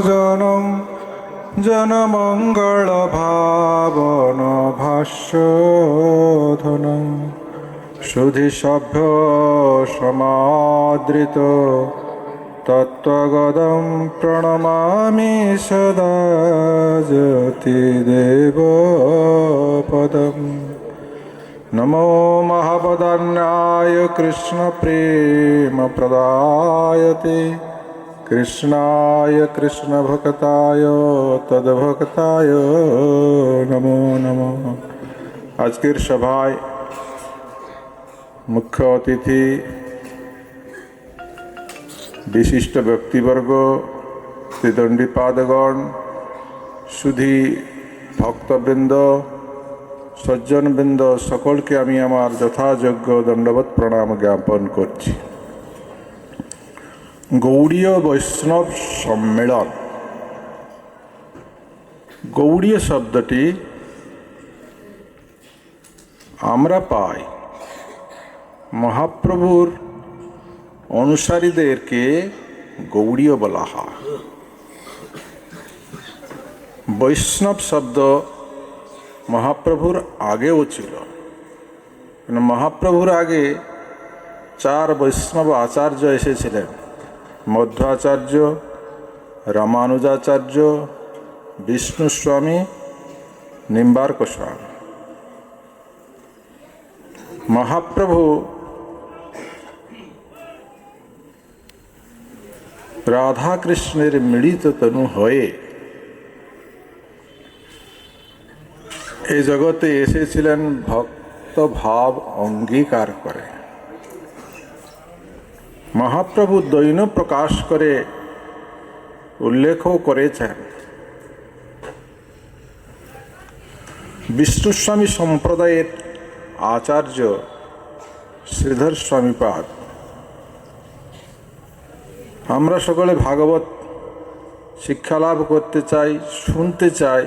জনম, জনমঙ্গল ভাবন ভাষ্যধনম। সুধি সভ্য সমাদৃত, তত্ত্বগদম প্রণমামি সদা জ্যোতিদেব পদম। নমো মহাপদান্যায় কৃষ্ণপ্রেমপ্রদায়তে কৃষ্ণায় কৃষ্ণভক্তায় তদ্ভক্তায় নমো নমো। আজকের সভায় মুখ্য অতিথি, বিশিষ্ট ব্যক্তিবর্গ, ত্রিদণ্ডীপাদগণ, সুধী ভক্তবৃন্দ, সজ্জনবৃন্দ, সকলকে আমি আমার যথাযোগ্য দণ্ডবত প্রণাম জ্ঞাপন করছি। গৌড়ীয় বৈষ্ণব সম্মেলন। গৌড়ীয় শব্দটি আমরা পাই মহাপ্রভুর অনুসারীদেরকে গৌড়ীয় বলা হয়। বৈষ্ণব শব্দ মহাপ্রভুর আগেও ছিল। মহাপ্রভুর আগে চার বৈষ্ণব আচার্য এসেছিলেন। মধ্বাচার্য, রামানুজাচার্য, বিষ্ণুস্বামী নিম্বার্ক স্বামী মহাপ্রভু রাধাকৃষ্ণের মিলিত তনু হয়ে এই জগতে এসেছিলেন ভক্ত ভাব অঙ্গীকার করে। মহাপ্রভু দৈন প্রকাশ করে উল্লেখও করেছেন। বিষ্ণুস্বামী সম্প্রদায়ের আচার্য শ্রীধর স্বামীপাদ। আমরা সকলে ভাগবত শিক্ষা লাভ করতে চাই, শুনতে চাই,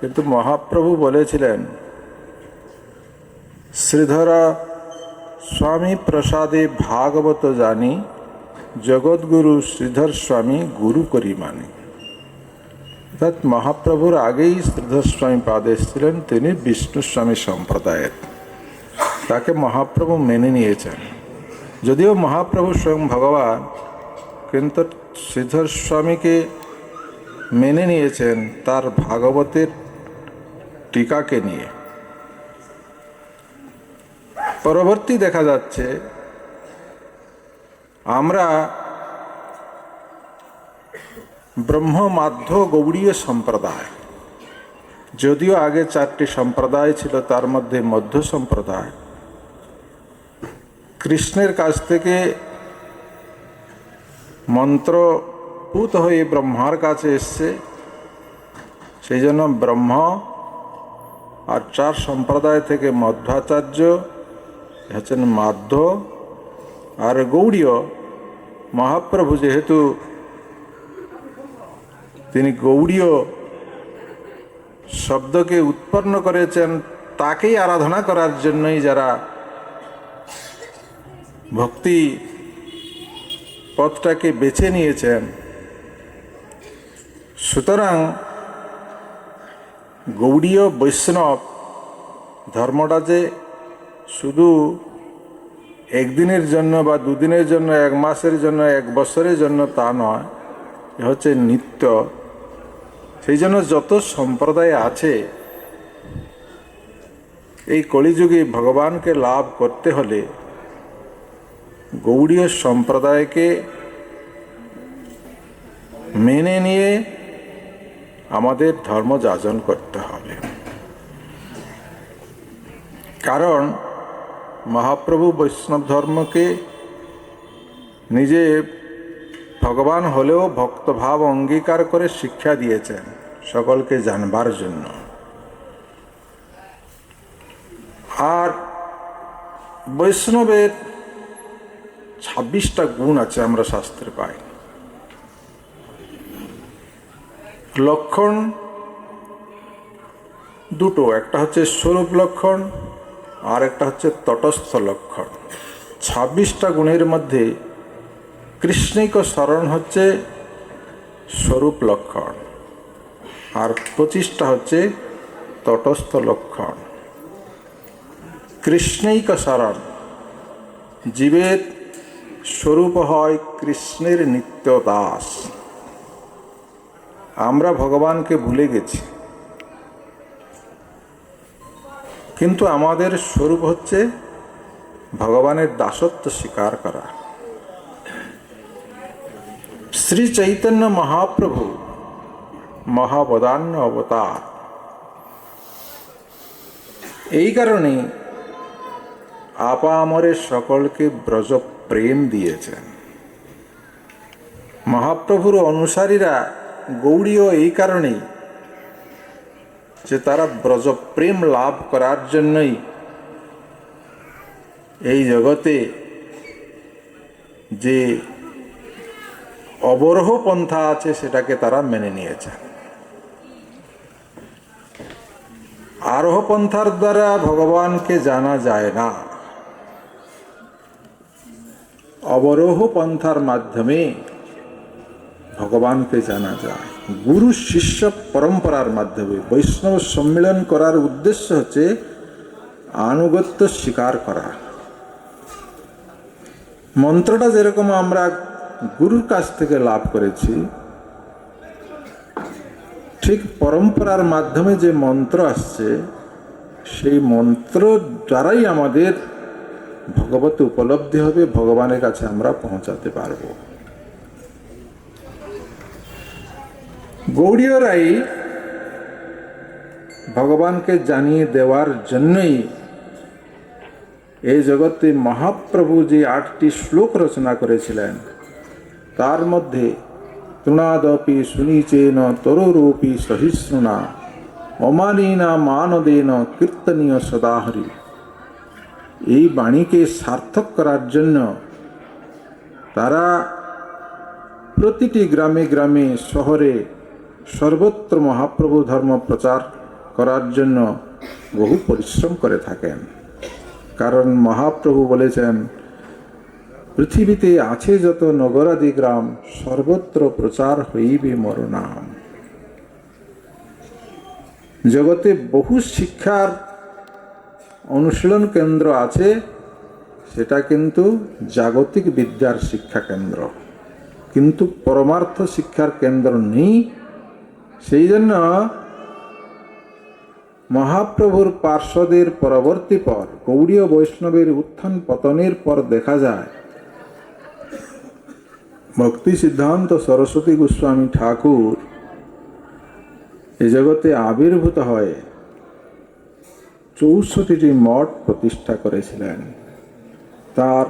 কিন্তু মহাপ্রভু বলেছিলেন, শ্রীধরা স্বামী প্রসাদে ভাগবত জানি জগৎগুরু শ্রীধর স্বামী গুরু করি মানি। অর্থাৎ মহাপ্রভুর আগেই শ্রীধর স্বামী পাদ এসেছিলেন, তিনি বিষ্ণু স্বামী সম্প্রদায়ের। তাকে মহাপ্রভু মেনে নিয়েছেন। যদিও মহাপ্রভু স্বয়ং ভগবান, কিন্তু শ্রীধর স্বামীকে মেনে নিয়েছেন তার ভাগবতের টিকাকে নিয়ে। পরবর্তী দেখা যাচ্ছে, আমরা ব্রহ্মমাধ্য গৌড়ীয় সম্প্রদায়, যদিও আগে চারটি সম্প্রদায় ছিল, তার মধ্যে মধ্য সম্প্রদায়। কৃষ্ণের কাছ থেকে মন্ত্রপুত হয়ে ব্রহ্মার কাছে এসছে, সেই জন্য ব্রহ্ম আর চার সম্প্রদায় থেকে মধ্বাচার্য হচ্ছেন মাধ্য আর গৌড়ীয় মহাপ্রভু যেহেতু তিনি গৌড়ীয় শব্দকে উৎপন্ন করেছেন, তাকেই আরাধনা করার জন্যই যারা ভক্তি পথটাকে বেছে নিয়েছেন। সুতরাং গৌড়ীয় বৈষ্ণব ধর্মটা যে শুধু একদিনের জন্য বা দুদিনের জন্য, এক মাসের জন্য, এক বছরের জন্য তা নয় হচ্ছে নিত্য। সেই জন্য যত সম্প্রদায় আছে, এই কলিযুগে ভগবানকে লাভ করতে হলে গৌড়ীয় সম্প্রদায়কে মেনে নিয়ে আমাদের ধর্ম যাজন করতে হবে। কারণ মহাপ্রভু বৈষ্ণব ধর্মকে নিজে ভগবান হলেও ভক্তভাব অঙ্গীকার করে শিক্ষা দিয়েছেন সকলকে জানবার জন্য। আর বৈষ্ণবের ছাব্বিশটা গুণ আছে আমরা শাস্ত্রে পাই। লক্ষণ দুটো, একটা হচ্ছে স্বরূপ লক্ষণ আর একটা হচ্ছে তটস্থ লক্ষণ। ছাব্বিশটা গুণের মধ্যে কৃষ্ণিক শরণ হচ্ছে স্বরূপ লক্ষণ। আর পঁচিশটা হচ্ছে তটস্থ লক্ষণ। কৃষ্ণৈক শরণ জীবের স্বরূপ হয় কৃষ্ণের নিত্য দাস। আমরা ভগবানকে ভুলে গেছি। কিন্তু আমাদের স্বরূপ হচ্ছে ভগবানের দাসত্ব স্বীকার করা। শ্রী চৈতন্য মহাপ্রভু মহাবদান্য অবতার। এই কারণে আপামরের সকলকে ব্রজ প্রেম দিয়েছেন। মহাপ্রভুর অনুসারীরা গৌড়ীয় এই কারণেই যে তারা ব্রজ প্রেম লাভ করার জন্যই এই জগতে যে অবরোহ পন্থা আছে সেটাকে তারা মেনে নিয়েছে। আরোহ পন্থার দ্বারা ভগবানকে জানা যায় না। অবরোহ পন্থার মাধ্যমে ভগবানকে জানা যায়। গুরু শিষ্য পরম্পরার মাধ্যমে বৈষ্ণব সম্মেলন করার উদ্দেশ্য হচ্ছে আনুগত্য স্বীকার করা। মন্ত্রটা যেরকম আমরা গুরুর কাছ থেকে লাভ করেছি, ঠিক পরম্পরার মাধ্যমে যে মন্ত্র আসছে, সেই মন্ত্র দ্বারাই আমাদের ভগবত উপলব্ধি হবে, ভগবানের কাছে আমরা পৌঁছাতে পারব। গৌড়ীয়রাই ভগবানকে জানিয়ে দেওয়ার জন্যই এই জগতে মহাপ্রভু যে আটটি শ্লোক রচনা করেছিলেন। তার মধ্যে তৃণাদপি সুনিচেন তরুরূপী সহিষ্ণুনা অমানীনা মানদেন কীর্তনীয় সদাহরি। এই বাণীকে সার্থক করার জন্য তারা প্রতিটি গ্রামে গ্রামে শহরে সর্বত্র মহাপ্রভু ধর্ম প্রচার করার জন্য বহু পরিশ্রম করে থাকেন। কারণ মহাপ্রভু বলেছেন, পৃথিবীতে আছে যত নগরাদি গ্রাম, সর্বত্র প্রচার হইবে মর নাম। জগতে বহু শিক্ষার অনুশীলন কেন্দ্র আছে, সেটা কিন্তু জাগতিক বিদ্যার শিক্ষা কেন্দ্র। কিন্তু পরমার্থ শিক্ষার কেন্দ্র নেই সেই জন্য মহাপ্রভুর পার্শ্বদের পরবর্তী পর গৌড়ীয় বৈষ্ণবের উত্থান পতনের পর দেখা যায়। ভক্তি সিদ্ধান্ত সরস্বতী গোস্বামী ঠাকুর এ জগতে আবির্ভূত হয়ে চৌষট্টিটি মঠ প্রতিষ্ঠা করেছিলেন। তার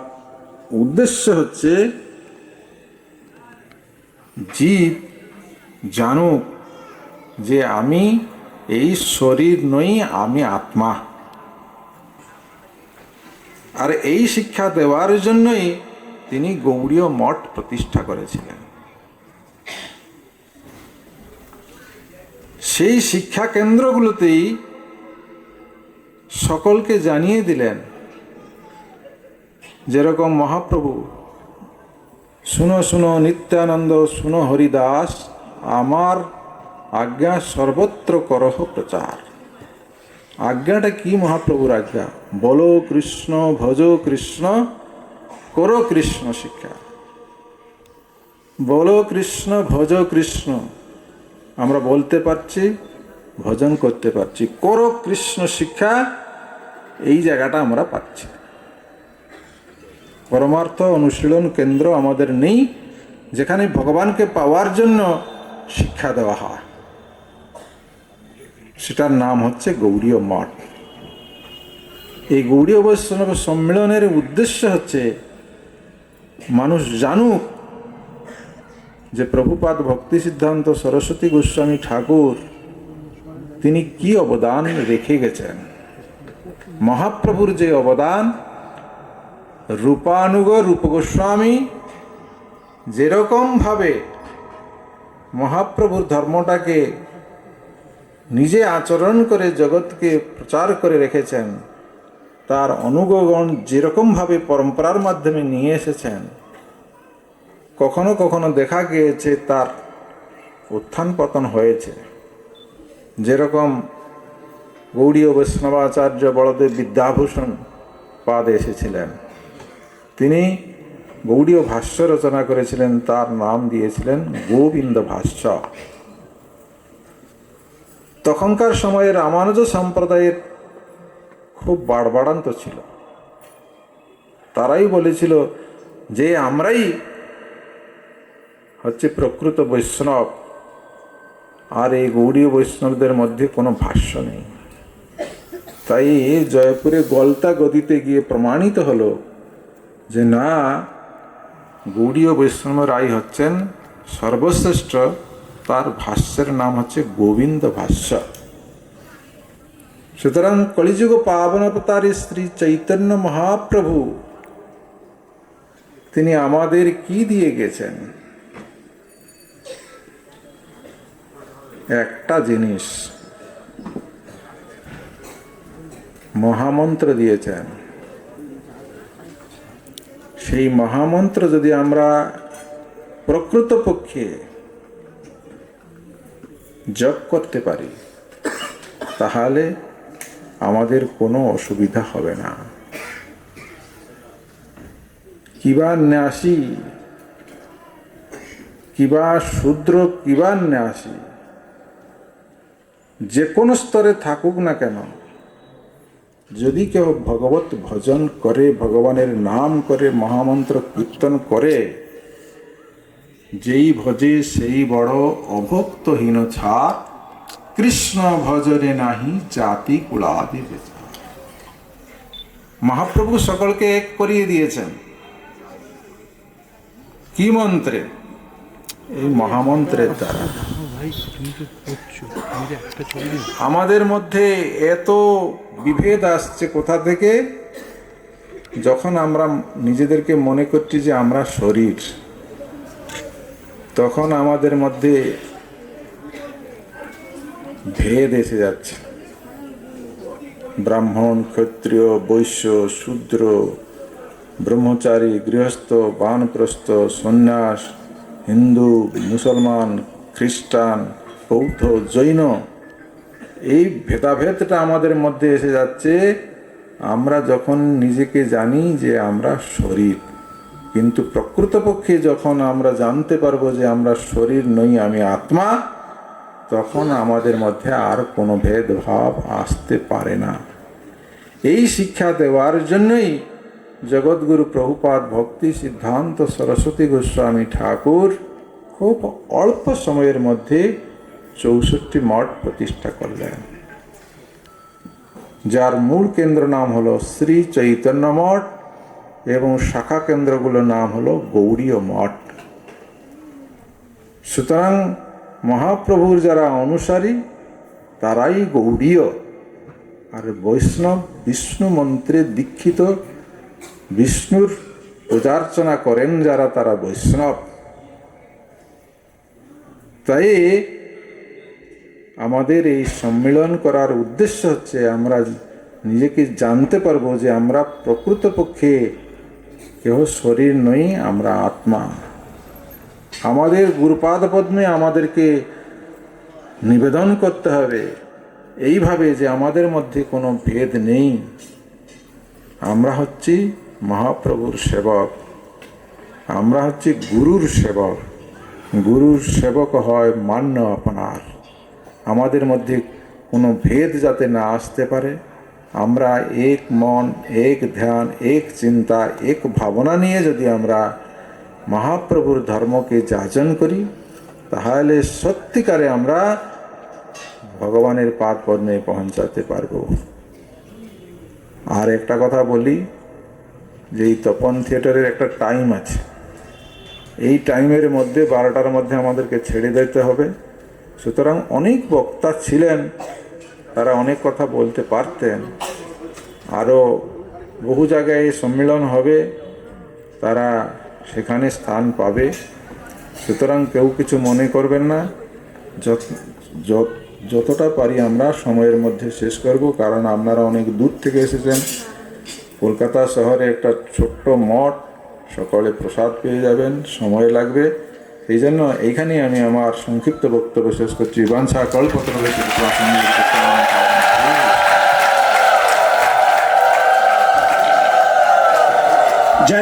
উদ্দেশ্য হচ্ছে, জীব জানুক যে আমি, এই শরীর নই, আমি আত্মা। আর এই শিক্ষা দেওয়ার জন্যই তিনি গৌড়ীয় মঠ প্রতিষ্ঠা করেছিলেন। সেই শিক্ষা কেন্দ্রগুলোতেই সকলকে জানিয়ে দিলেন, যেরকম মহাপ্রভু, শুনো শুনো, নিত্যানন্দ, শুনো, হরিদাস, আমার আজ্ঞা সর্বত্র করহ প্রচার। আজ্ঞাটা কি মহাপ্রভুর আজ্ঞা? বলো কৃষ্ণ, ভজ কৃষ্ণ, করো কৃষ্ণ শিক্ষা। বলো কৃষ্ণ, ভজ কৃষ্ণ, আমরা বলতে পারছি, ভজন করতে পারছি। করো কৃষ্ণ শিক্ষা, এই জায়গাটা আমরা পাচ্ছি। পরমার্থ অনুশীলন কেন্দ্র আমাদের নেই, যেখানে ভগবানকে পাওয়ার জন্য শিক্ষা দেওয়া হয়। সেটার নাম হচ্ছে গৌড়ীয় মঠ। এই গৌড়ীয় বৈষ্ণব সম্মেলনের উদ্দেশ্য হচ্ছে, মানুষ জানুক যে প্রভুপাদ ভক্তি সিদ্ধান্ত সরস্বতী গোস্বামী ঠাকুর, তিনি কি অবদান রেখে গেছেন? মহাপ্রভুর যে অবদান, রূপানুগ রূপ গোস্বামী, যেরকমভাবে মহাপ্রভুর ধর্মটাকে নিজে আচরণ করে জগৎকে প্রচার করে রেখেছেন। তার অনুগগণ যেরকমভাবে পরম্পরার মাধ্যমে নিয়ে এসেছেন, কখনো কখনো দেখা গিয়েছে তার উত্থান পতন হয়েছে। যেরকম গৌড়ীয় বৈষ্ণবাচার্য বড়দেব বিদ্যাভূষণ পাদে এসেছিলেন, তিনি গৌড়ীয় ভাষ্য রচনা করেছিলেন, তার নাম দিয়েছিলেন গোবিন্দ ভাষ্য। তখনকার সময়ে রামানুজ সম্প্রদায়ের খুব বাড়বাড়ান্ত ছিল। তারাই বলেছিল যে আমরাই হচ্ছে প্রকৃত বৈষ্ণব, আর এই গৌড়ীয় বৈষ্ণবদের মধ্যে কোনো ভাষ্য নেই। তাই জয়পুরে গলতা গদিতে গিয়ে প্রমাণিত হলো যে না, গৌড়ীয় বৈষ্ণব রায় হচ্ছেন সর্বশ্রেষ্ঠ তার ভাষ্যের নাম হচ্ছে গোবিন্দ ভাষ্য। সুতরাং কলিযুগ পাবনবতারী শ্রী চৈতন্য মহাপ্রভু, তিনি আমাদের কি দিয়ে গেছেন? একটা জিনিস। মহামন্ত্র দিয়েছেন। সেই মহামন্ত্র যদি আমরা প্রকৃতপক্ষে জপ করতে পারি, তাহলে আমাদের কোনো অসুবিধা হবে না। কিবা ন্যাসী, কিবা শূদ্র, কিবা ন্যাসী, যে কোনো স্তরে থাকুক না কেন, যদি কেউ ভগবত ভজন করে, ভগবানের নাম করে, মহামন্ত্র কীর্তন করে যেই ভজে সেই বড় অভক্তহীন ছাড় কৃষ্ণ ভজনে নাহি জাতি কুলাদি মহাপ্রভু সকলকে এক করিয়ে দিয়েছেন। কি মন্ত্রে? এই মহামন্ত্রের দ্বারা। আমাদের মধ্যে এত বিভেদ আসছে কোথা থেকে? যখন আমরা নিজেদেরকে মনে করছি যে আমরা শরীর তখন আমাদের মধ্যে ভেদ এসে যাচ্ছে। ব্রাহ্মণ, ক্ষত্রিয়, বৈশ্য, শূদ্র, ব্রহ্মচারী, গৃহস্থ, বানপ্রস্থ, সন্ন্যাস, হিন্দু, মুসলমান, খ্রিস্টান, বৌদ্ধ, জৈন, এই ভেদাভেদটা আমাদের মধ্যে এসে যাচ্ছে। আমরা যখন নিজেকে জানি যে আমরা শরীর কিন্তু প্রকৃতপক্ষে যখন আমরা জানতে পারব যে আমরা শরীর নই, আমি আত্মা, তখন আমাদের মধ্যে আর কোনো ভেদভাব আসতে পারে না। এই শিক্ষা দেওয়ার জন্যই জগৎগুরু প্রভুপাদ ভক্তি সিদ্ধান্ত সরস্বতী গোস্বামী ঠাকুর খুব অল্প সময়ের মধ্যে চৌষট্টি মঠ প্রতিষ্ঠা করলেন। যার মূল কেন্দ্র নাম হলো শ্রী চৈতন্য মঠ। এবং শাখা কেন্দ্রগুলোর নাম হলো গৌড়ীয় মঠ। সুতরাং মহাপ্রভুর যারা অনুসারী, তারাই গৌড়ীয় আর বৈষ্ণব, বিষ্ণু মন্ত্রে দীক্ষিত, বিষ্ণুর পূজার্চনা করেন যারা, তারা বৈষ্ণব। তাই আমাদের এই সম্মেলন করার উদ্দেশ্য হচ্ছে, আমরা নিজেকে জানতে পারব যে আমরা প্রকৃতপক্ষে কেহ শরীর নই, আমরা আত্মা। আমাদের গুরুপাদ পদ্মে আমাদেরকে নিবেদন করতে হবে। এইভাবে যে আমাদের মধ্যে কোনো ভেদ নেই। আমরা হচ্ছি মহাপ্রভুর সেবক। আমরা হচ্ছি গুরুর সেবক। গুরুর সেবক হয় মান্য আপনার। আমাদের মধ্যে কোনো ভেদ যাতে না আসতে পারে আমরা এক মন, এক ধ্যান, এক চিন্তা, এক ভাবনা নিয়ে যদি আমরা মহাপ্রভুর ধর্মকে যাচন করি, তাহলে সত্যিকারে আমরা ভগবানের পাদ পদ্মে পৌঁছাতে পারব। আর একটা কথা বলি, যে এই তপন থিয়েটারের একটা টাইম আছে। এই টাইমের মধ্যে, বারোটার মধ্যে আমাদেরকে ছেড়ে দিতে হবে। সুতরাং অনেক বক্তা ছিলেন তারা অনেক কথা বলতে পারতেন। আরও বহু জায়গায় সম্মেলন হবে। তারা সেখানে স্থান পাবে। সুতরাং কেউ কিছু মনে করবেন না। যত- যত- যতটা পারি আমরা সময়ের মধ্যে শেষ করব, কারণ আপনারা অনেক দূর থেকে এসেছেন। কলকাতা শহরে একটা ছোট্ট মঠ, সকলে প্রসাদ পেয়ে যাবেন, সময় লাগবে। এই জন্য এইখানেই আমি আমার সংক্ষিপ্ত বক্তব্য শেষ করছি। বাঞ্ছা কল্পতর যে